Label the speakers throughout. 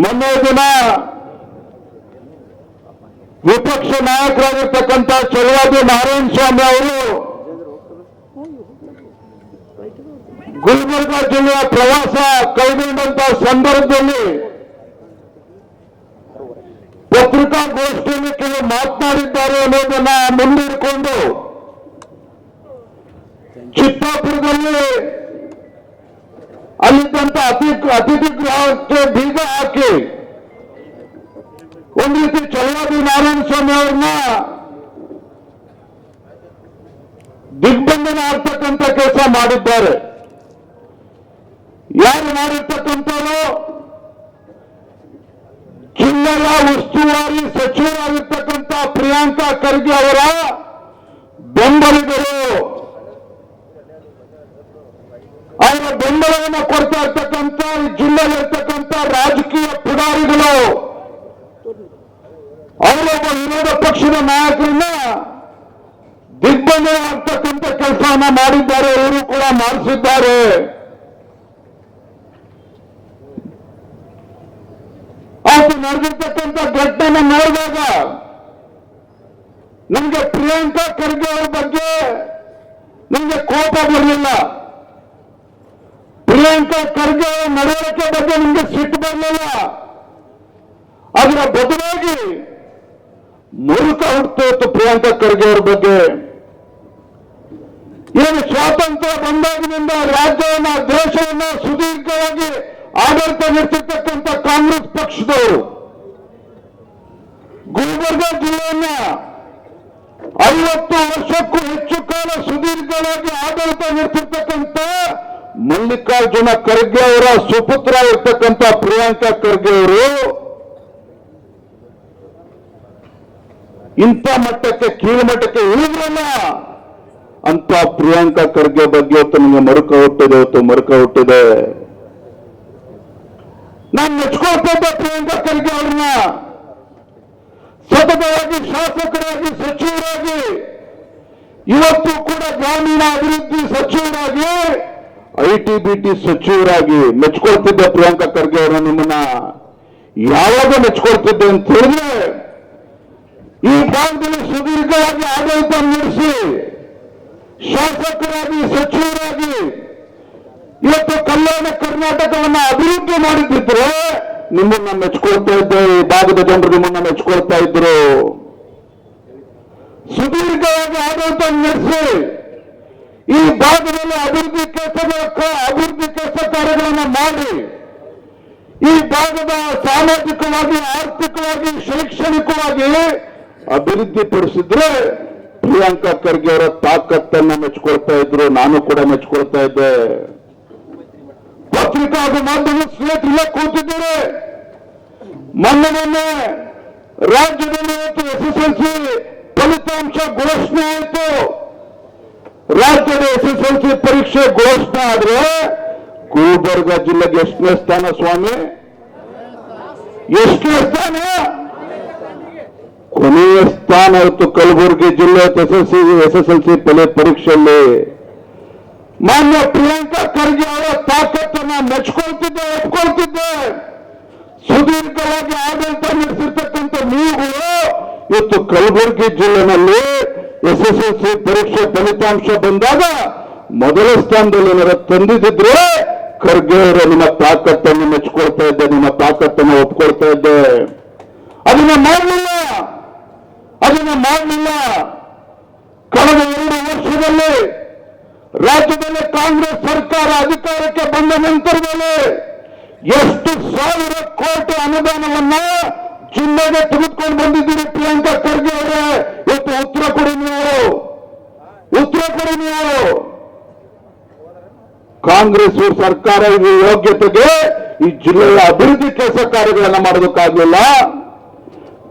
Speaker 1: ಮೊನ್ನೆ ದಿನ ವಿಪಕ್ಷ ನಾಯಕರಾಗಿರ್ತಕ್ಕಂಥ ಚಲವಾದಿ ನಾರಾಯಣ ಸ್ವಾಮಿ ಅವರು ಗುಲ್ಬರ್ಗ ಜಿಲ್ಲೆಯ ಪ್ರವಾಸ ಕೈಗೊಂಡಂತಹ ಸಂದರ್ಭದಲ್ಲಿ ಪತ್ರಿಕಾಗೋಷ್ಠಿಯಲ್ಲಿ ಕೆಲವು ಮಾತನಾಡಿದ್ದಾರೆ ಅನ್ನೋದನ್ನ ಮುಂದಿಟ್ಕೊಂಡು ಚಿತ್ತಾಪುರದಲ್ಲಿ ಅಲ್ಲಿದ್ದಂತ ಅತಿ ಅತಿಥಿ ಗೃಹಕ್ಕೆ ಬೀಗ ಹಾಕಿ ಒಂದು ರೀತಿ ಚಲವಾದಿ ನಾರಾಯಣ ಸ್ವಾಮಿ ಅವ್ರನ್ನ ದಿಗ್ಬಂಧನ ಆಗ್ತಕ್ಕಂಥ ಕೆಲಸ ಮಾಡಿದ್ದಾರೆ. ಯಾರು ಮಾಡಿರ್ತಕ್ಕಂಥವರು? ಜಿಲ್ಲೆಯ ಉಸ್ತುವಾರಿ ಸಚಿವರಾಗಿರ್ತಕ್ಕಂಥ ಪ್ರಿಯಾಂಕಾ ಖರ್ಗೆ ಅವರ ಬೆಂಬಲಿಗರು. ಅವರ ಬೆಂಬಲವನ್ನು ಕೊಡ್ತಾ ಇರ್ತಕ್ಕಂಥ ಈ ಜಿಲ್ಲೆಯಲ್ಲಿರ್ತಕ್ಕಂಥ ರಾಜಕೀಯ ಪುಡಾರಿಗಳು. ಅವರೊಬ್ಬ ವಿರೋಧ ಪಕ್ಷದ ನಾಯಕರನ್ನ ದಿಗ್ಬಂಧನ ಆಗ್ತಕ್ಕಂಥ ಕೆಲಸವನ್ನ ಮಾಡಿದ್ದಾರೆ, ಅವರು ಕೂಡ ಮಾಡಿಸಿದ್ದಾರೆ. ಅವತ್ತು ನಡೆದಿರ್ತಕ್ಕಂಥ ಘಟನೆ ನೋಡಿದಾಗ ನಮಗೆ ಪ್ರಿಯಾಂಕಾ ಖರ್ಗೆ ಅವರ ಬಗ್ಗೆ ನಮಗೆ ಕೋಪ ಬರಲಿಲ್ಲ. ಪ್ರಿಯಾಂಕಾ ಖರ್ಗೆ ನಡವಳಿಕೆ ಬಗ್ಗೆ ನಿಮಗೆ ಸಿಟ್ಟು ಬರಲಿಲ್ಲ. ಅದರ ಬದಲಾಗಿ ಮುರುಕ ಹುಡ್ತಾ ಇತ್ತು ಪ್ರಿಯಾಂಕಾ ಖರ್ಗೆ ಅವ್ರ ಬಗ್ಗೆ ಏನು ಸ್ವಾತಂತ್ರ್ಯ ಬಂದಾಗಿನಿಂದ ರಾಜ್ಯವನ್ನ, ದೇಶವನ್ನ ಸುದೀರ್ಘವಾಗಿ ಆಡಳಿತ ನೀಡ್ತಿರ್ತಕ್ಕಂಥ ಕಾಂಗ್ರೆಸ್ ಪಕ್ಷದವರು ಗುಲ್ಬರ್ಗ ಜಿಲ್ಲೆಯನ್ನ ಐವತ್ತು ವರ್ಷಕ್ಕೂ ಹೆಚ್ಚು ಕಾಲ ಸುದೀರ್ಘವಾಗಿ ಆಡಳಿತ ನಡೆಸಿರ್ತಕ್ಕಂಥ ಮಲ್ಲಿಕಾರ್ಜುನ ಖರ್ಗೆ ಅವರ ಸುಪುತ್ರ ಇರ್ತಕ್ಕಂಥ ಪ್ರಿಯಾಂಕಾ ಖರ್ಗೆ ಅವರು ಇಂಥ ಮಟ್ಟಕ್ಕೆ ಕೀಳುಮಟ್ಟಕ್ಕೆ ಇಳಿದ್ರಲ್ಲ ಅಂತ ಪ್ರಿಯಾಂಕಾ ಖರ್ಗೆ ಬಗ್ಗೆ ಇವತ್ತು ನಿಮಗೆ ಮರುಕ ಹುಟ್ಟಿದೆ, ಇವತ್ತು ಮರುಕ ಹುಟ್ಟಿದೆ. ನಾನು ಮೆಚ್ಕೊಳ್ತಿದ್ದೆ ಪ್ರಿಯಾಂಕಾ ಖರ್ಗೆ ಅವ್ರನ್ನ. ಸತತವಾಗಿ ಶಾಸಕರಾಗಿ, ಸಚಿವರಾಗಿ, ಇವತ್ತು ಕೂಡ ಗ್ರಾಮೀಣ ಅಭಿವೃದ್ಧಿ ಸಚಿವರಾಗಿ ಐ ಟಿ ಬಿ ಟಿ ಸಚಿವರಾಗಿ ಮೆಚ್ಕೊಳ್ತಿದ್ದೆ ಪ್ರಿಯಾಂಕಾ ಖರ್ಗೆ ನಿಮ್ಮನ್ನ ಯಾವಾಗ ಮೆಚ್ಕೊಳ್ತಿದ್ದೆ ಅಂತ ಹೇಳಿದ್ರೆ ಈ ಭಾಗದಲ್ಲಿ ಸುದೀರ್ಘವಾಗಿ ಆಡಳಿತ ನಡೆಸಿ ಶಾಸಕರಾಗಿ, ಸಚಿವರಾಗಿ ಇವತ್ತು ಕಲ್ಯಾಣ ಕರ್ನಾಟಕವನ್ನ ಅಭಿವೃದ್ಧಿ ಮಾಡಿದ್ದಿದ್ರೆ ನಿಮ್ಮನ್ನ ಮೆಚ್ಕೊಳ್ತಾ ಇದ್ದೆ ಈ ಭಾಗದ ಜನರು ನಿಮ್ಮನ್ನ ಮೆಚ್ಕೊಳ್ತಾ ಇದ್ರು. ಸುದೀರ್ಘವಾಗಿ ಆಡಳಿತ ನಡೆಸಿ ಈ ಭಾಗದಲ್ಲಿ ಅಭಿವೃದ್ಧಿ ಕೆಲಸಗಳ ಅಭಿವೃದ್ಧಿ ಕೆಲಸ ಕಾರ್ಯಗಳನ್ನು ಮಾಡಿ. ಈ ಭಾಗದ ಸಾಮಾಜಿಕವಾಗಿ, ಆರ್ಥಿಕವಾಗಿ, ಶೈಕ್ಷಣಿಕವಾಗಿ ಅಭಿವೃದ್ಧಿ ಪಡಿಸಿದ್ರೆ ಪ್ರಿಯಾಂಕಾ ಖರ್ಗೆ ಅವರ ತಾಕತ್ತನ್ನು ಮೆಚ್ಕೊಳ್ತಾ ಇದ್ರು, ನಾನು ಕೂಡ ಮೆಚ್ಕೊಳ್ತಾ ಇದ್ದೆ. ಪತ್ರಿಕಾ ಹಾಗೂ ಮಾಧ್ಯಮ ಸ್ನೇಹಿತರೆಲ್ಲ ಕೂತಿದ್ದಾರೆ. ಮೊನ್ನೆ ಮೊನ್ನೆ ರಾಜ್ಯದಲ್ಲಿ ಎಸ್ ಎಸ್ ಎಲ್ ಸಿ ಫಲಿತಾಂಶ ಘೋಷಣೆ ಆಯಿತು. ರಾಜ್ಯದ ಎಸ್ ಎಸ್ ಎಲ್ ಸಿ ಪರೀಕ್ಷೆ ಘೋಷಣೆ ಆದ್ರೆ ಗುಲ್ಬರ್ಗ ಜಿಲ್ಲೆಗೆ ಎಷ್ಟನೇ ಸ್ಥಾನ ಸ್ವಾಮಿ ಎಷ್ಟನೇ ಸ್ಥಾನ ಕೊನೆಯ ಸ್ಥಾನ ಇತ್ತು ಕಲಬುರಗಿ ಜಿಲ್ಲೆ S S C S S L C ಪರೀಕ್ಷೆಯಲ್ಲಿ ಮಾನ್ಯ ಪ್ರಿಯಾಂಕಾ ಖರ್ಗೆ ಅವರ ತಾಕತ್ತನ್ನ ಮೆಚ್ಕೊಳ್ತಿದ್ದೆ ಒಪ್ಕೊಳ್ತಿದ್ದೆ ಸುದೀರ್ಘವಾಗಿ ಆಡಳಿತ ನಡೆಸಿರ್ತಕ್ಕಂಥ ನೀವುಗಳು ಇವತ್ತು ಕಲಬುರಗಿ ಜಿಲ್ಲೆನಲ್ಲಿ ಎಸ್ ಎಸ್ ಎಲ್ ಸಿ ಪರೀಕ್ಷೆ ಫಲಿತಾಂಶ ಬಂದಾಗ ಮೊದಲ ಸ್ಥಾನದಲ್ಲಿ ಏನಾರ ತಂದಿದ್ರೆ ಖರ್ಗೆ ನಿಮ್ಮ ತಾಕತ್ತನ್ನು ಮೆಚ್ಕೊಳ್ತಾ ಇದ್ದೆ, ನಿಮ್ಮ ತಾಕತ್ತನ್ನು ಒಪ್ಕೊಳ್ತಾ ಇದ್ದೆ. ಅದನ್ನ ಮಾಡಲಿಲ್ಲ. ಅದನ್ನ ಮಾಡಲಿಲ್ಲ. ಕಳೆದ ಎರಡು ವರ್ಷದಲ್ಲಿ ರಾಜ್ಯದಲ್ಲಿ ಕಾಂಗ್ರೆಸ್ ಸರ್ಕಾರ ಅಧಿಕಾರಕ್ಕೆ ಬಂದ ನಂತರದಲ್ಲಿ ಎಷ್ಟು ಸಾವಿರ ಕೋಟಿ ಅನುದಾನವನ್ನ ಜಿಲ್ಲೆಗೆ ತೆಗೆದುಕೊಂಡು ಬಂದಿದ್ದೀರಿ ಪ್ರಿಯಾಂಕಾ ಖರ್ಗೆ ಅವರೇ. ಇವತ್ತು ಉತ್ತರ ಕೊಡಿ ನೀವು. ಉತ್ತರ ಕೊಡಿ ನೀವು. ಕಾಂಗ್ರೆಸ್ ಸರ್ಕಾರ ಇದು ಯೋಗ್ಯತೆಗೆ ಈ ಜಿಲ್ಲೆಯ ಅಭಿವೃದ್ಧಿ ಕೆಲಸ ಕಾರ್ಯಗಳನ್ನ ಮಾಡೋದಕ್ಕಾಗಲಿಲ್ಲ.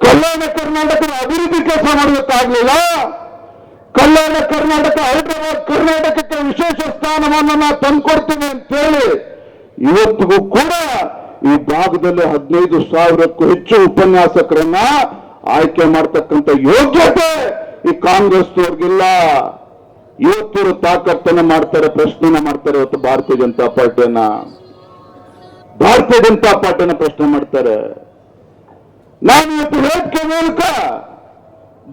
Speaker 1: ಕಲ್ಯಾಣ ಕರ್ನಾಟಕದ ಅಭಿವೃದ್ಧಿ ಕೆಲಸ ಮಾಡೋದಕ್ಕಾಗಲಿಲ್ಲ. ಕಲ್ಯಾಣ ಕರ್ನಾಟಕ, ಹೈದರಾಬಾದ್, ಕರ್ನಾಟಕಕ್ಕೆ ವಿಶೇಷ ಸ್ಥಾನವನ್ನು ನಾವು ಅಂತ ಹೇಳಿ ಇವತ್ತಿಗೂ ಕೂಡ ಈ ಭಾಗದಲ್ಲಿ ಹದಿನೈದು ಸಾವಿರಕ್ಕೂ ಹೆಚ್ಚು ಉಪನ್ಯಾಸಕರನ್ನ ಆಯ್ಕೆ ಮಾಡ್ತಕ್ಕಂಥ ಯೋಗ್ಯತೆ ಈ ಕಾಂಗ್ರೆಸ್ ಅವ್ರಿಗಿಲ್ಲ ಯುವಕರು ತಾಕತ್ತನ್ನ ಮಾಡ್ತಾರೆ ಪ್ರಶ್ನೆನ ಮಾಡ್ತಾರೆ ಇವತ್ತು ಭಾರತೀಯ ಜನತಾ ಪಾರ್ಟಿಯನ್ನ. ಭಾರತೀಯ ಜನತಾ ಪಾರ್ಟಿಯನ್ನ ಪ್ರಶ್ನೆ ಮಾಡ್ತಾರೆ. ನಾನು ಇವತ್ತು ವೇದಿಕೆ ಮೂಲಕ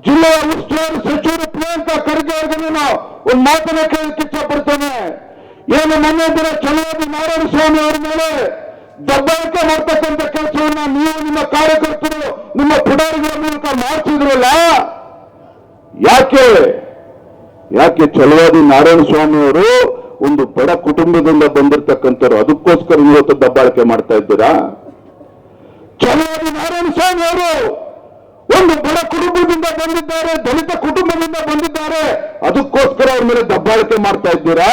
Speaker 1: ಜಿಲ್ಲೆಯ ಉಸ್ತುವಾರಿ ಸಚಿವರು ಪ್ರಿಯಾಂಕಾ ಖರ್ಗೆ ಅವರಿಗೆ ನಾನು ಒಂದು ಮಾತನ್ನ ಕೇಳಕ್ಕೆ ಇಷ್ಟಪಡ್ತೇನೆ ಏನು ಮೊನ್ನೆ ದಿನ ಚಲವಾದಿ ನಾರಾಯಣ ಸ್ವಾಮಿ ಅವರ ಮೇಲೆ ದಬ್ಬಾಳಿಕೆ ಮಾಡ್ತಕ್ಕಂಥ ಕೆಲಸವನ್ನ ನೀವು ನಿಮ್ಮ ಕಾರ್ಯಕರ್ತರು, ನಿಮ್ಮ ಪುಡಾರಿಗಳ ಮೂಲಕ ಮಾಡ್ತಿದ್ರಲ್ಲ ಯಾಕೆ? ಯಾಕೆ ಚಲವಾದಿ ನಾರಾಯಣ ಸ್ವಾಮಿ ಅವರು ಒಂದು ಬಡ ಕುಟುಂಬದಿಂದ ಬಂದಿರತಕ್ಕಂಥವ್ರು, ಅದಕ್ಕೋಸ್ಕರ ಇವತ್ತು ದಬ್ಬಾಳಿಕೆ ಮಾಡ್ತಾ ಇದ್ದೀರಾ? ಚಲವಾದಿ ನಾರಾಯಣ ಸ್ವಾಮಿ ಅವರು ಒಂದು ಬಡ ಕುಟುಂಬದಿಂದ ಬಂದಿದ್ದಾರೆ, ದಲಿತ ಕುಟುಂಬದಿಂದ ಬಂದಿದ್ದಾರೆ, ಅದಕ್ಕೋಸ್ಕರ ಅವ್ರ ಮೇಲೆ ದಬ್ಬಾಳಿಕೆ ಮಾಡ್ತಾ ಇದ್ದೀರಾ?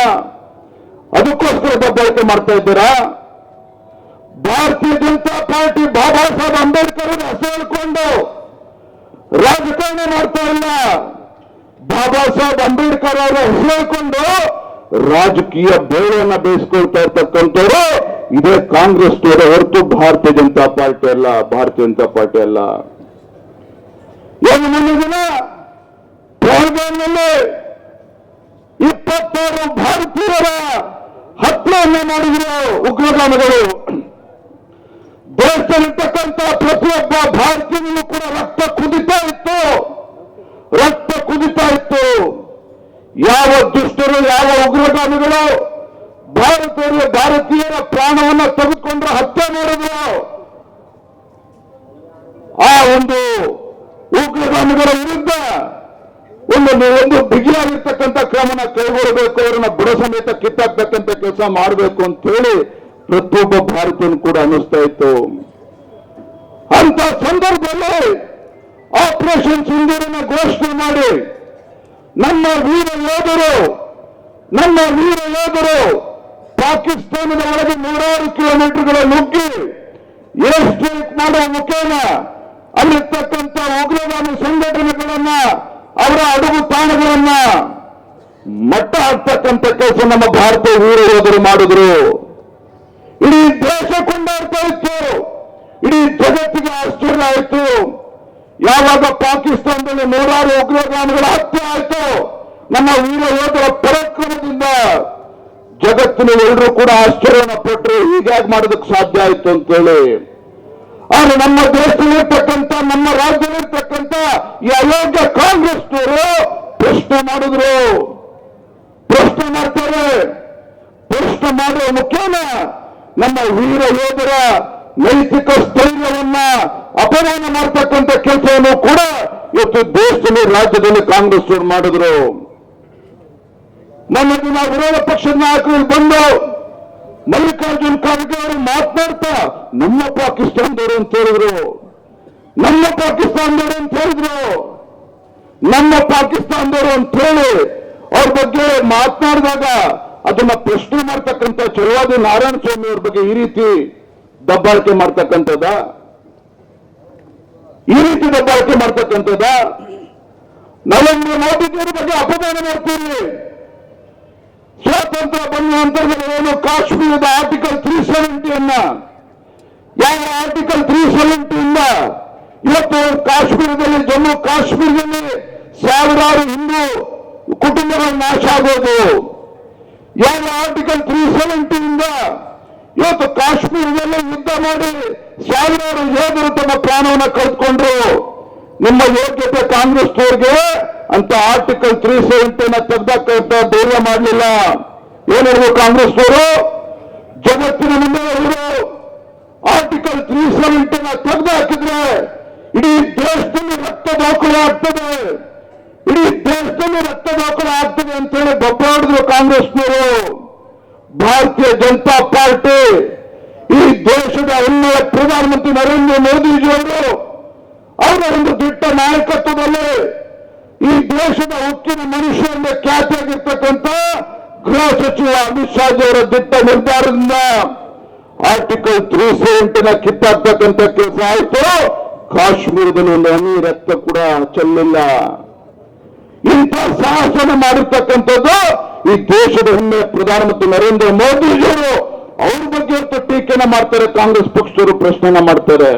Speaker 1: ಅದಕ್ಕೋಸ್ಕರ ದಬ್ಬಾಳಿಕೆ ಮಾಡ್ತಾ ಇದ್ದೀರಾ? ಭಾರತೀಯ ಜನತಾ ಪಾರ್ಟಿ ಬಾಬಾ ಸಾಹೇಬ್ ಅಂಬೇಡ್ಕರ್ ಹೆಸರು ರಾಜಕಾರಣ ಮಾಡ್ತಾ ಇಲ್ಲ. ಬಾಬಾ ಸಾಹೇಬ್ ಅಂಬೇಡ್ಕರ್ ಅವರ ಹೆಸರು ರಾಜಕೀಯ ಬೇಳೆಯನ್ನ ಬೇಯಿಸ್ಕೊಳ್ತಾ ಇರ್ತಕ್ಕಂಥವ್ರು ಇದೇ ಕಾಂಗ್ರೆಸ್ ಅವರ ಹೊರತು ಭಾರತೀಯ ಜನತಾ ಪಾರ್ಟಿ ಅಲ್ಲ, ಭಾರತೀಯ ಜನತಾ ಪಾರ್ಟಿ ಅಲ್ಲ. ಏನು ಮೊನ್ನೆ ದಿನ? ಇಪ್ಪತ್ತಾರು ಭಾರತೀಯರ ಹತ್ಯೆಯನ್ನ ಮಾಡಿದ್ರು ಉಗ್ರಗಾಮಿಗಳು. ದೇಶದಲ್ಲಿರ್ತಕ್ಕಂಥ ಪ್ರತಿಯೊಬ್ಬ ಭಾರತೀಯನಲ್ಲೂ ಕೂಡ ರಕ್ತ ಕುದಿತಾ ಇತ್ತು. ರಕ್ತ ಕುದಿತಾ ಇತ್ತು. ಯಾವ ದುಷ್ಟರು, ಯಾವ ಉಗ್ರಗಾಮಿಗಳು ಭಾರತೀಯ ಭಾರತೀಯರ ಪ್ರಾಣವನ್ನು ತೆಗೆದುಕೊಂಡ್ರೆ ಹತ್ಯೆ ಮಾಡಿದ್ರು. ಆ ಒಂದು ಉಗ್ರಗಾಮಿಗಳ ವಿರುದ್ಧ ಒಂದು ಒಂದು ಬಿಗಿಯಾಗಿರ್ತಕ್ಕಂಥ ಕ್ರಮನ ಕೈಗೊಳ್ಳಬೇಕು, ಅವರನ್ನ ಬುಡ ಸಮೇತ ಕಿತ್ತಾಕ್ತಕ್ಕಂಥ ಕೆಲಸ ಮಾಡಬೇಕು ಅಂತ ಹೇಳಿ ಪ್ರತಿಯೊಬ್ಬ ಭಾರತೀಯನು ಕೂಡ ಅನ್ನಿಸ್ತಾ ಇತ್ತು. ಅಂತ ಸಂದರ್ಭದಲ್ಲಿ ಆಪರೇಷನ್ ಸಿಂಧೂರನ್ನ ಘೋಷಣೆ ಮಾಡಿ, ನಮ್ಮ ವೀರ ಯೋಧರು ನಮ್ಮ ವೀರ ಯೋಧರು ಪಾಕಿಸ್ತಾನದ ಒಳಗೆ ನೂರಾರು ಕಿಲೋಮೀಟರ್ಗಳ ನುಗ್ಗಿ ಏರ್ ಸ್ಟ್ರೈಕ್ ಮಾಡುವ ಮುಖೇನ ಅಲ್ಲಿರ್ತಕ್ಕಂಥ ಉಗ್ರಗಾಮಿ ಸಂಘಟನೆಗಳನ್ನ, ಅವರ ಅಡುಗು ತಾಣಗಳನ್ನ ಮಟ್ಟ ಹಾಕ್ತಕ್ಕಂಥ ಕೆಲಸ ನಮ್ಮ ಭಾರತೀಯ ವೀರ ಯೋಧರು ಮಾಡಿದ್ರು. ಇಡೀ ದೇಶ ಕೊಂಡಾಡ್ತಾ ಇತ್ತು. ಇಡೀ ಜಗತ್ತಿಗೆ ಆಶ್ಚರ್ಯ ಆಯಿತು. ಯಾವಾಗ ಪಾಕಿಸ್ತಾನದಲ್ಲಿ ನೂರಾರು ಉಗ್ರಗಾಮಿಗಳ ಹತ್ಯೆ ಆಯಿತು. ನಮ್ಮ ವೀರ ಯೋಧರ ಪರಾಕ್ರಮದಿಂದ ಜಗತ್ತಿನ ಎಲ್ಲರೂ ಕೂಡ ಆಶ್ಚರ್ಯನ ಪಟ್ಟರು ಹೀಗಾಗಿ ಮಾಡೋದಕ್ಕೆ ಸಾಧ್ಯ ಆಯಿತು ಅಂತೇಳಿ. ಆದ್ರೆ ನಮ್ಮ ದೇಶದಲ್ಲಿರ್ತಕ್ಕಂಥ ನಮ್ಮ ರಾಜ್ಯದಲ್ಲಿರ್ತಕ್ಕಂಥ ಈ ಅಯೋಗ್ಯ ಕಾಂಗ್ರೆಸ್ನವರು ಪ್ರಶ್ನೆ ಮಾಡಿದ್ರು. ಪ್ರಶ್ನೆ ಮಾಡ್ತಾರೆ. ಪ್ರಶ್ನೆ ಮಾಡುವ ಮುಖೇನ ನಮ್ಮ ವೀರ ಯೋಧರ ನೈತಿಕ ಸ್ಥೈರ್ಯವನ್ನ ಅಪಮಾನ ಮಾಡ್ತಕ್ಕಂಥ ಕೆಲಸವನ್ನು ಕೂಡ ಇವತ್ತು ದೇಶದಲ್ಲಿ ರಾಜ್ಯದಲ್ಲಿ ಕಾಂಗ್ರೆಸ್ ಮಾಡಿದ್ರು. ನಮ್ಮಲ್ಲಿ ದಿನ ವಿರೋಧ ಪಕ್ಷದ ನಾಯಕರು ಬಂದು ಮಲ್ಲಿಕಾರ್ಜುನ್ ಖರ್ಗೆ ಅವರು ಮಾತನಾಡ್ತಾ, ನಮ್ಮ ಪಾಕಿಸ್ತಾನದವರು ಅಂತ ಹೇಳಿದ್ರು. ನಮ್ಮ ಪಾಕಿಸ್ತಾನದವರು ಅಂತ ಹೇಳಿದ್ರು. ನಮ್ಮ ಪಾಕಿಸ್ತಾನದವರು ಅಂತ ಹೇಳಿ ಅವ್ರ ಬಗ್ಗೆ ಮಾತನಾಡಿದಾಗ ಅದನ್ನ ಪ್ರಶ್ನೆ ಮಾಡ್ತಕ್ಕಂತ ಚಲುವಾದಿ ನಾರಾಯಣ ಸ್ವಾಮಿ ಅವ್ರ ಬಗ್ಗೆ ಈ ರೀತಿ ದಬ್ಬಾಳಿಕೆ ಮಾಡ್ತಕ್ಕಂಥದ? ಈ ರೀತಿ ದಬ್ಬಾಳಿಕೆ ಮಾಡ್ತಕ್ಕಂಥದ್ದ ನರೇಂದ್ರ ಮೋದಿಜಿಯವರ ಬಗ್ಗೆ ಅಪಮಾನ ಮಾಡ್ತೀವಿ ಸ್ವಾತಂತ್ರ್ಯ ಬಂದ ನಂತರ ಏನು ಕಾಶ್ಮೀರದ ಆರ್ಟಿಕಲ್ ತ್ರೀ ಸೆವೆಂಟಿಯನ್ನ ಯಾವ ಆರ್ಟಿಕಲ್ ತ್ರೀ ಸೆವೆಂಟಿಯಿಂದ ಇವತ್ತು ಕಾಶ್ಮೀರದಲ್ಲಿ, ಜಮ್ಮು ಕಾಶ್ಮೀರದಲ್ಲಿ ಸಾವಿರಾರು ಹಿಂದೂ ಕುಟುಂಬಗಳು ನಾಶ ಆಗೋದು. ಯಾವ ಆರ್ಟಿಕಲ್ ತ್ರೀ ಸೆವೆಂಟಿಯಿಂದ ಇವತ್ತು ಕಾಶ್ಮೀರದಲ್ಲಿ ಯುದ್ಧ ಮಾಡಿ ಸಾವಿರಾರು ಯೋಧರು ತಮ್ಮ ಪ್ರಾಣವನ್ನು ಕಳೆದುಕೊಂಡ್ರು ನಿಮ್ಮ ಯೋಗ್ಯತೆ ಕಾಂಗ್ರೆಸ್ನವ್ರಿಗೆ ಅಂತ ಆರ್ಟಿಕಲ್ ತ್ರೀ ಸೆವೆಂಟಿನ ತೆಗ್ದಕ್ಕಂತ ಧೈರ್ಯ ಮಾಡಲಿಲ್ಲ. ಏನಿದ್ರು ಕಾಂಗ್ರೆಸ್ನವರು? ಜಗತ್ತಿನ ಮುಂದೆ ಇವರು ಆರ್ಟಿಕಲ್ ತ್ರೀ ಸೆವೆಂಟಿನ ತೆಗೆದು ಹಾಕಿದ್ರೆ ಇಡೀ ದೇಶದಲ್ಲಿ ರಕ್ತ ದಾಖಲೆ ಆಗ್ತದೆ ಇಡೀ ದೇಶದಲ್ಲಿ ರಕ್ತ ದಾಖಲೆ ಆಗ್ತದೆ ಅಂತೇಳಿ ಗೊಬ್ಬಾಡಿದ್ರು ಕಾಂಗ್ರೆಸ್ನವರು. ಭಾರತೀಯ ಜನತಾ ಪಾರ್ಟಿ, ಈ ದೇಶದ ಉನ್ನತ ಪ್ರಧಾನಮಂತ್ರಿ ನರೇಂದ್ರ ಮೋದಿಜಿಯವರು ಅವರ ಒಂದು ದಿಟ್ಟ ನಾಯಕತ್ವದಲ್ಲಿ ಈ ದೇಶದ ಉಕ್ಕಿನ ಮನುಷ್ಯ ಎಂಬ ಖ್ಯಾತಿಯಾಗಿರ್ತಕ್ಕಂಥ ಗೃಹ ಸಚಿವ ಅಮಿತ್ ಶಾಜಿ ಅವರ ದಿಟ್ಟ ನಿರ್ಧಾರದಿಂದ ಆರ್ಟಿಕಲ್ ತ್ರೀ ಸೆವೆಂಟಿನ ಕಿತ್ತಾಕ್ತಕ್ಕಂಥ ಕೆಲಸ ಆಯಿತು. ಕಾಶ್ಮೀರದಲ್ಲಿ ಒಂದು ರಕ್ತ ಕೂಡ ಚೆಲ್ಲಿಲ್ಲ. ಇಂಥ ಸಾಹಸನ ಮಾಡಿರ್ತಕ್ಕಂಥದ್ದು ಈ ದೇಶದ ಹೆಮ್ಮೆ ಪ್ರಧಾನಮಂತ್ರಿ ನರೇಂದ್ರ ಮೋದಿಜಿಯವರು ಅವ್ರ ಬಗ್ಗೆ ಅಂತ ಟೀಕೆನ ಮಾಡ್ತಾರೆ, ಕಾಂಗ್ರೆಸ್ ಪಕ್ಷದವರು ಪ್ರಶ್ನೆನ ಮಾಡ್ತಾರೆ.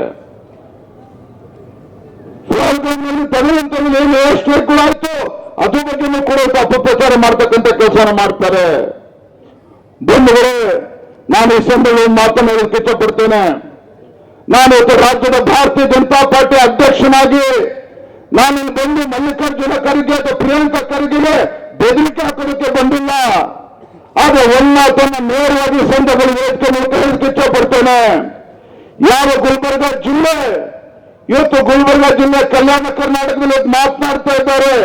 Speaker 1: ಏನು ವ್ಯವಸ್ಥೆ ಕೂಡ ಆಯ್ತು. ಅದ್ರ ಬಗ್ಗೆನೂ ಕೂಡ ಅಪಪ್ರಚಾರ ಮಾಡ್ತಕ್ಕಂಥ ಕೆಲಸನ ಮಾಡ್ತಾರೆ. ಬಂಧುಗಳೇ, ನಾನು ಈ ಸಂದರ್ಭದಲ್ಲಿ ಮಾತನಾಡೋದಕ್ಕೆ ಇಷ್ಟಪಡ್ತೇನೆ. ನಾನು ರಾಜ್ಯದ ಭಾರತೀಯ ಜನತಾ ಪಾರ್ಟಿ ಅಧ್ಯಕ್ಷನಾಗಿ ನಾನು ಬಂದು ಮಲ್ಲಿಕಾರ್ಜುನ ಖರ್ಗೆ ಅಥವಾ ಪ್ರಿಯಾಂಕಾ ಖರ್ಗೆಗೆ ಬೆದರಿಕೆ ಹಾಕೋದಕ್ಕೆ ಬಂದಿಲ್ಲ. ಆದ್ರೆ ತನ್ನ ನೇರವಾಗಿ ಮೂಲಕ ಹೇಳಕ್ಕೆ ಇಷ್ಟಪಡ್ತೇನೆ. ಯಾವ ಗುಲ್ಬರ್ಗ ಜಿಲ್ಲೆ? ಇವತ್ತು ಗುಲ್ಬರ್ಗ ಜಿಲ್ಲೆ ಕಲ್ಯಾಣ ಕರ್ನಾಟಕದಲ್ಲಿ ಮಾತನಾಡ್ತಾ ಇದ್ದಾರೆ.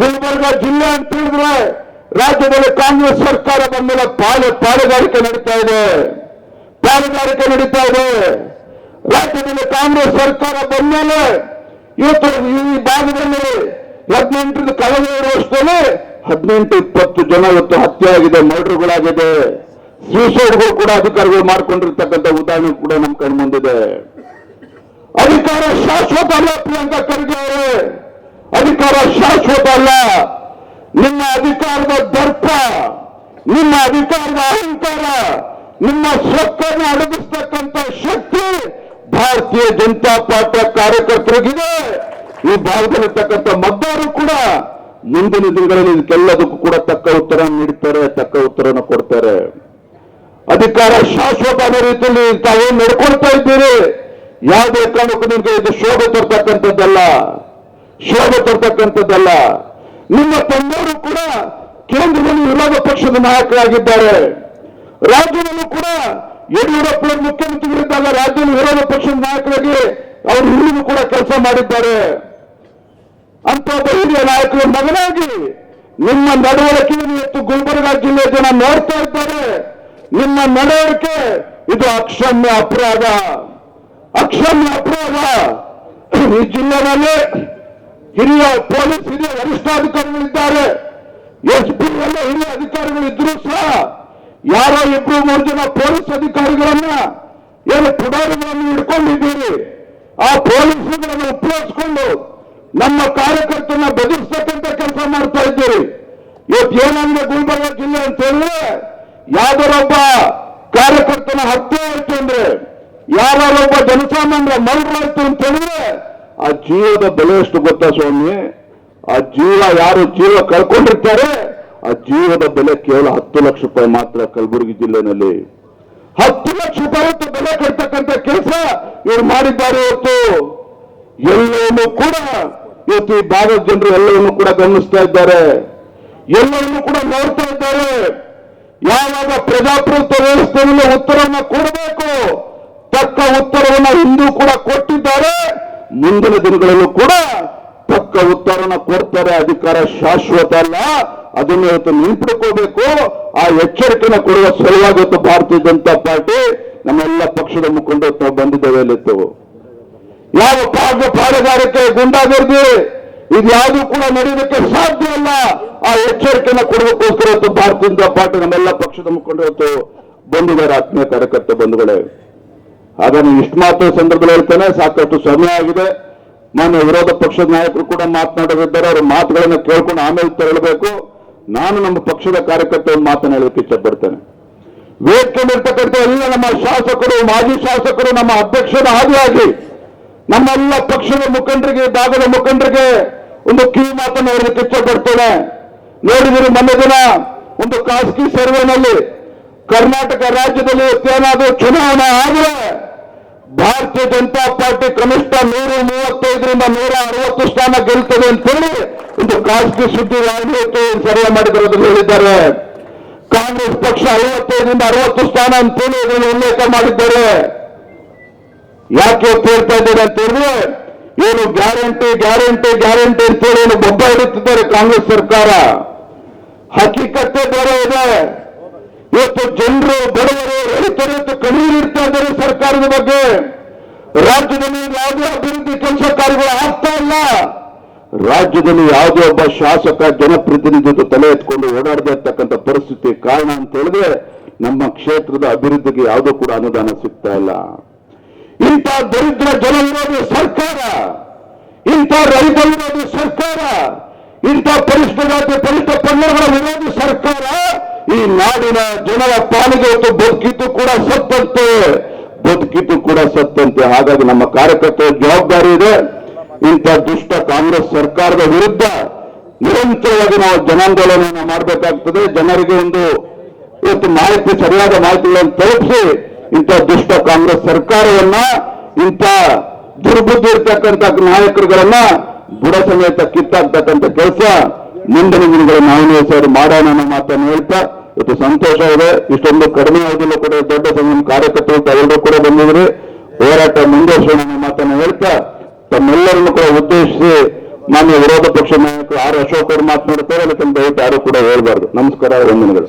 Speaker 1: ಗುಲ್ಬರ್ಗ ಜಿಲ್ಲೆ ಅಂತ ಹೇಳಿದ್ರೆ ರಾಜ್ಯದಲ್ಲಿ ಕಾಂಗ್ರೆಸ್ ಸರ್ಕಾರ ಬಂದ ಮೇಲೆ ಪಾಲು ಪಾಲುಗಾರಿಕೆ ನಡೀತಾ ಇದೆ. ಪಾಲುಗಾರಿಕೆ ನಡೀತಾ ಇದೆ. ರಾಜ್ಯದಲ್ಲಿ ಕಾಂಗ್ರೆಸ್ ಸರ್ಕಾರ ಬಂದ ಮೇಲೆ ಇವತ್ತು ಈ ಭಾಗದಲ್ಲಿ ಹದಿನೆಂಟರಿಂದ ಕಳೆದ ವರ್ಷದಲ್ಲಿ ಹದಿನೆಂಟು, ಇಪ್ಪತ್ತು ಜನ ಇವತ್ತು ಹತ್ಯೆ ಆಗಿದೆ ಮರ್ಡರ್ಗಳಾಗಿದೆ. ಸೂಸೈಡ್ಗಳು ಕೂಡ ಅಧಿಕಾರಿಗಳು ಮಾಡ್ಕೊಂಡಿರ್ತಕ್ಕಂಥ ಉದಾಹರಣೆ ಕೂಡ ನಮ್ಮ ಕಣ್ಣು ಮುಂದಿದೆ. ಅಧಿಕಾರ ಶಾಶ್ವತ ಅಲ್ಲ, ಪ್ರಿಯಾಂಕಾ ಖರ್ಗೆ ಅಧಿಕಾರ ಶಾಶ್ವತ ಅಲ್ಲ. ನಿಮ್ಮ ಅಧಿಕಾರದ ದರ್ಪ, ನಿಮ್ಮ ಅಧಿಕಾರದ ಅಹಂಕಾರ, ನಿಮ್ಮ ಸ್ವತ್ತನ್ನು ಅಡಗಿಸ್ತಕ್ಕಂಥ ಶಕ್ತಿ ಭಾರತೀಯ ಜನತಾ ಪಾರ್ಟಿಯ ಕಾರ್ಯಕರ್ತರಿಗಿದೆ. ಈ ಭಾಗದಲ್ಲಿರ್ತಕ್ಕಂಥ ಮತದಾರರು ಕೂಡ ಮುಂದಿನ ದಿನಗಳಲ್ಲಿ ಇದಕ್ಕೆಲ್ಲದಕ್ಕೂ ಕೂಡ ತಕ್ಕ ಉತ್ತರ ನೀಡುತ್ತಾರೆ ತಕ್ಕ ಉತ್ತರವನ್ನು ಕೊಡ್ತಾರೆ. ಅಧಿಕಾರ ಶಾಶ್ವತ ಅನ್ನೋ ರೀತಿಯಲ್ಲಿ ತಾವೇ ನಡ್ಕೊಳ್ತಾ ಇದ್ದೀರಿ. ಯಾವುದೇ ಕಾರಣಕ್ಕೂ ನಿಮಗೆ ಇದು ಶೋಭೆ ತರ್ತಕ್ಕಂಥದ್ದಲ್ಲ. ಶೋಭೆ ತರ್ತಕ್ಕಂಥದ್ದಲ್ಲ. ನಿಮ್ಮ ತಂದೆಯವರು ಕೂಡ ಕೇಂದ್ರದಲ್ಲಿ ವಿರೋಧ ಪಕ್ಷದ ನಾಯಕರಾಗಿದ್ದಾರೆ. ರಾಜ್ಯದಲ್ಲೂ ಕೂಡ ಯಡಿಯೂರಪ್ಪ ಮುಖ್ಯಮಂತ್ರಿಗಳಿದ್ದಾಗ ರಾಜ್ಯದ ವಿರೋಧ ಪಕ್ಷದ ನಾಯಕರಾಗಿ ಅವರು ಹಿರಿಯರು ಕೂಡ ಕೆಲಸ ಮಾಡಿದ್ದಾರೆ. ಅಂತ ಹಿರಿಯ ನಾಯಕರ ಮಗನಾಗಿ ನಿಮ್ಮ ನಡವಳಿಕೆಯನ್ನು ಇವತ್ತು ಗುಲ್ಬರ್ಗ ಜಿಲ್ಲೆಯ ಜನ ನೋಡ್ತಾ ಇದ್ದಾರೆ ನಿಮ್ಮ ನಡವಳಿಕೆ, ಇದು ಅಕ್ಷಮ್ಯ ಅಪರಾಧ. ಅಕ್ಷಮ್ಯ ಅಪರಾಧ. ಈ ಜಿಲ್ಲೆನಲ್ಲಿ ಹಿರಿಯ ಪೊಲೀಸ್, ಹಿರಿಯ ವರಿಷ್ಠಾಧಿಕಾರಿಗಳಿದ್ದಾರೆ. ಎಸ್ ಪಿ ಎಲ್ಲ ಹಿರಿಯ ಅಧಿಕಾರಿಗಳಿದ್ರು ಸಹ ಯಾರೋ ಇಬ್ರು ಮೂರು ಜನ ಪೊಲೀಸ್ ಅಧಿಕಾರಿಗಳನ್ನ ಏನು ಪುಡಾರಿಗಳನ್ನು ಹಿಡ್ಕೊಂಡಿದ್ದೀರಿ? ಆ ಪೊಲೀಸರುಗಳನ್ನು ಉಪಯೋಗಿಸಿಕೊಂಡು ನಮ್ಮ ಕಾರ್ಯಕರ್ತನ ಬೆದರಿಸತಕ್ಕಂಥ ಕೆಲಸ ಮಾಡ್ತಾ ಇದ್ದೀರಿ. ಇವತ್ತು ಏನಂದ್ರೆ ಗುಲ್ಬರ್ಗ ಜಿಲ್ಲೆ ಅಂತ ಹೇಳಿದ್ರೆ ಯಾವ್ದಾರೊಬ್ಬ ಕಾರ್ಯಕರ್ತನ ಹತ್ಯೆ ಆಯ್ತು ಅಂದ್ರೆ ಯಾರೊಬ್ಬ ಜನಸಾಮಾನ್ಯರ ಮರಣಾಯ್ತು ಅಂತ ಹೇಳಿದ್ರೆ ಆ ಜೀವದ ಬೆಲೆ ಎಷ್ಟು ಗೊತ್ತಾ ಸ್ವಾಮಿ? ಆ ಜೀವ ಯಾರು ಜೀವ ಕಳ್ಕೊಂಡಿರ್ತಾರೆ, ಆ ಜೀವದ ಬೆಲೆ ಕೇವಲ ಹತ್ತು ಲಕ್ಷ ರೂಪಾಯಿ ಮಾತ್ರ ಕಲಬುರಗಿ ಜಿಲ್ಲೆನಲ್ಲಿ. ಹತ್ತು ಲಕ್ಷ ರೂಪಾಯಿ ಬೆಲೆ ಕಟ್ತಕ್ಕಂಥ ಕೆಲಸ ಇವ್ರು ಮಾಡಿದ್ದಾರೆ ಇವತ್ತು ಎಲ್ಲವನ್ನೂ ಕೂಡ ಇವತ್ತು ಈ ಭಾಗದ ಜನರು ಎಲ್ಲವನ್ನು ಕೂಡ ಗಮನಿಸ್ತಾ ಇದ್ದಾರೆ. ಎಲ್ಲವನ್ನು ಕೂಡ ನೋಡ್ತಾ ಇದ್ದಾರೆ. ಯಾವಾಗ ಪ್ರಜಾಪ್ರಭುತ್ವ ವ್ಯವಸ್ಥೆಯಲ್ಲಿ ಉತ್ತರವನ್ನು ಕೊಡಬೇಕು, ತಕ್ಕ ಉತ್ತರವನ್ನು ಹಿಂದೂ ಕೂಡ ಕೊಟ್ಟಿದ್ದಾರೆ. ಮುಂದಿನ ದಿನಗಳಲ್ಲೂ ಕೂಡ ತಕ್ಕ ಉತ್ತರವನ್ನು ಕೊಡ್ತಾರೆ ಅಧಿಕಾರ ಶಾಶ್ವತ ಅಲ್ಲ. ಅದನ್ನು ಇವತ್ತು ನೆನ್ಪಿಡ್ಕೋಬೇಕು ಆ ಎಚ್ಚರಿಕೆನ ಕೊಡುವ ಸಲುವಾಗಿ ಭಾರತೀಯ ಜನತಾ ಪಾರ್ಟಿ ನಮ್ಮೆಲ್ಲ ಪಕ್ಷದ ಮುಖಂಡ ಬಂದಿದ್ದೇವೆ ಅಲ್ಲಿತ್ತು ಯಾವ ಪಾದ ಪಾಲುಗಾರಿಕೆ ಗುಂಡಾಗರ್ದಿ ಇದು ಯಾವುದು ಕೂಡ ನಡೆಯೋದಕ್ಕೆ ಸಾಧ್ಯ ಇಲ್ಲ. ಆ ಎಚ್ಚರಿಕೆಯನ್ನು ಕೊಡುವಕ್ಕೋಸ್ಕರ ಇವತ್ತು ಭಾರತೀಯ ಜನತಾ ಪಾರ್ಟಿ ನಮ್ಮೆಲ್ಲ ಪಕ್ಷದ ಮುಖಂಡರು ಇವತ್ತು ಬಂದಿದ್ದಾರೆ ಆತ್ಮೀಯ ಕಾರ್ಯಕರ್ತ ಬಂಧುಗಳೇ. ಅದನ್ನು ಇಷ್ಟು ಮಾತ್ರ ಸಂದರ್ಭದಲ್ಲಿ ಹೇಳ್ತೇನೆ, ಸಾಕಷ್ಟು ಸಮಯ ಆಗಿದೆ. ಮಾನ್ಯ ವಿರೋಧ ಪಕ್ಷದ ನಾಯಕರು ಕೂಡ ಮಾತನಾಡೋದಿದ್ದಾರೆ ಅವರ ಮಾತುಗಳನ್ನು ಕೇಳ್ಕೊಂಡು ಆಮೇಲೆ ತೆರಳಬೇಕು. ನಾನು ನಮ್ಮ ಪಕ್ಷದ ಕಾರ್ಯಕರ್ತ ಒಂದು ಮಾತನ್ನು ಹೇಳೋದಕ್ಕೆ ಇಷ್ಟಪಡ್ತೇನೆ. ವೇದಿಕೆಯಲ್ಲಿರ್ತಕ್ಕಂಥ ಎಲ್ಲ ನಮ್ಮ ಶಾಸಕರು, ಮಾಜಿ ಶಾಸಕರು, ನಮ್ಮ ಅಧ್ಯಕ್ಷರ ಹಾದಿಯಾಗಿ ನಮ್ಮೆಲ್ಲ ಪಕ್ಷದ ಮುಖಂಡರಿಗೆ, ಭಾಗದ ಮುಖಂಡರಿಗೆ ಒಂದು ಕಿವಿ ಮಾತನ್ನು ಹೇಳೋದಕ್ಕೆ ಇಷ್ಟಪಡ್ತೇನೆ. ನೋಡಿದಿರಿ, ಮೊನ್ನೆ ದಿನ ಒಂದು ಖಾಸಗಿ ಸರ್ವೆನಲ್ಲಿ ಕರ್ನಾಟಕ ರಾಜ್ಯದಲ್ಲಿ ಏನಾದರೂ ಚುನಾವಣೆ ಆದರೆ ಭಾರತೀಯ ಜನತಾ ಪಾರ್ಟಿ ಕನಿಷ್ಠ ನೂರ ಮೂವತ್ತೈದರಿಂದ ನೂರ ಅರವತ್ತು ಸ್ಥಾನ ಗೆಲ್ತದೆ ಅಂತ ಹೇಳಿ ಒಂದು ಖಾಸಗಿ ಸುದ್ದಿ ವಾಹಿನಿ ಇವತ್ತು ಸರ್ವೆ ಮಾಡಿದರೋದನ್ನು ಹೇಳಿದ್ದಾರೆ. ಕಾಂಗ್ರೆಸ್ ಪಕ್ಷ ಐವತ್ತೈದರಿಂದ ಅರವತ್ತು ಸ್ಥಾನ ಅಂತೇಳಿ ಇದನ್ನು ಉಲ್ಲೇಖ ಮಾಡಿದ್ದಾರೆ. ಯಾಕೆ ಹೇಳ್ತಾ ಇದ್ದಾರೆ ಅಂತ ಹೇಳಿದ್ರೆ, ಏನು ಗ್ಯಾರಂಟಿ ಗ್ಯಾರಂಟಿ ಗ್ಯಾರಂಟಿ ಅಂತೇಳಿ ಏನು ಬೊಬ್ಬ ಇಡುತ್ತಿದ್ದಾರೆ ಕಾಂಗ್ರೆಸ್ ಸರ್ಕಾರ. ಹಕ್ಕಿಕತ್ತೆ ಬೇರೆ ಇದೆ. ಇವತ್ತು ಜನರು ಬಡವರು ರೈತರು ಕಣ್ಣೀರಿಡ್ತಾ ಇದ್ದಾರೆ ಸರ್ಕಾರದ ಬಗ್ಗೆ. ರಾಜ್ಯದಲ್ಲಿ ಯಾವುದೇ ಅಭಿವೃದ್ಧಿ ಕೆಲಸ ಕಾರ್ಯಗಳು ಆಗ್ತಾ ಇಲ್ಲ. ರಾಜ್ಯದಲ್ಲಿ ಯಾವುದೇ ಒಬ್ಬ ಶಾಸಕ ಜನಪ್ರತಿನಿಧಿ ಜೊತೆ ತಲೆ ಎತ್ಕೊಂಡು ಓಡಾಡದೇ ಇರ್ತಕ್ಕಂಥ ಪರಿಸ್ಥಿತಿ ಕಾರಣ ಅಂತ ಹೇಳಿದ್ರೆ ನಮ್ಮ ಕ್ಷೇತ್ರದ ಅಭಿವೃದ್ಧಿಗೆ ಯಾವುದೂ ಕೂಡ ಅನುದಾನ ಸಿಗ್ತಾ ಇಲ್ಲ. ಇಂಥ ದರಿದ್ರ ಜನ ಸರ್ಕಾರ. ಇಂಥ ರೈತ ಸರ್ಕಾರ. ಇಂಥ ಪರಿಷ್ಠ ಜಾತಿ ಪರಿಷ್ಠ ಪಂಗಡಗಳ ವಿರೋಧಿ ಸರ್ಕಾರ ಈ ನಾಡಿನ ಜನರ ಪಾಲಿಗೆ ಇವತ್ತು ಬದುಕಿದ್ದು ಕೂಡ ಸತ್ತಂತೆ. ಬದುಕಿದ್ದು ಕೂಡ ಸತ್ತಂತೆ. ಹಾಗಾಗಿ ನಮ್ಮ ಕಾರ್ಯಕರ್ತರ ಜವಾಬ್ದಾರಿ ಇದೆ. ಇಂಥ ದುಷ್ಟ ಕಾಂಗ್ರೆಸ್ ಸರ್ಕಾರದ ವಿರುದ್ಧ ನಿರಂತರವಾಗಿ ನಾವು ಜನಾಂದೋಲನವನ್ನು ಮಾಡಬೇಕಾಗ್ತದೆ. ಜನರಿಗೆ ಒಂದು ಇವತ್ತು ಮಾಹಿತಿ, ಸರಿಯಾದ ಮಾಹಿತಿಗಳನ್ನು ತಲುಪಿಸಿ ಇಂಥ ದುಷ್ಟ ಕಾಂಗ್ರೆಸ್ ಸರ್ಕಾರವನ್ನ ಇಂಥ ದುರ್ಬುದ್ಧಿ ಇರ್ತಕ್ಕಂಥ ನಾಯಕರುಗಳನ್ನ ಬುಡ ಸಮೇತ ಕಿತ್ತಾಗ್ತಕ್ಕಂತ ಕೆಲಸ ಮುಂದಿನ ದಿನಗಳು ನಾವು ಸರ್ ಮಾಡೋಣ ಅನ್ನೋ ಮಾತನ್ನು ಹೇಳ್ತಾ ಇವತ್ತು ಸಂತೋಷ ಇದೆ. ಇಷ್ಟೊಂದು ಕಡಿಮೆ ಅವಧಿಯಲ್ಲೂ ಕೂಡ ದೊಡ್ಡ ಸಂಘ ಕಾರ್ಯಕರ್ತರು ತಾವೆಲ್ಲರೂ ಕೂಡ ಬಂದಿದ್ರಿ ಹೋರಾಟ ಮುಂದುವರಿಸೋಣ ಅನ್ನೋ ಮಾತನ್ನು ಹೇಳ್ತಾ, ತಮ್ಮೆಲ್ಲರನ್ನು ಕೂಡ ಉದ್ದೇಶಿಸಿ ಮಾನ್ಯ ವಿರೋಧ ಪಕ್ಷ ನಾಯಕರು ಆರ್ ಅಶೋಕ್ ಅವರು ಮಾತನಾಡುತ್ತಾರೆ ಅದಕ್ಕೆ ದಯವಿಟ್ಟು ಯಾರು ಕೂಡ ಹೇಳ್ಬಾರ್ದು. ನಮಸ್ಕಾರ, ವಂದನೆಗಳು.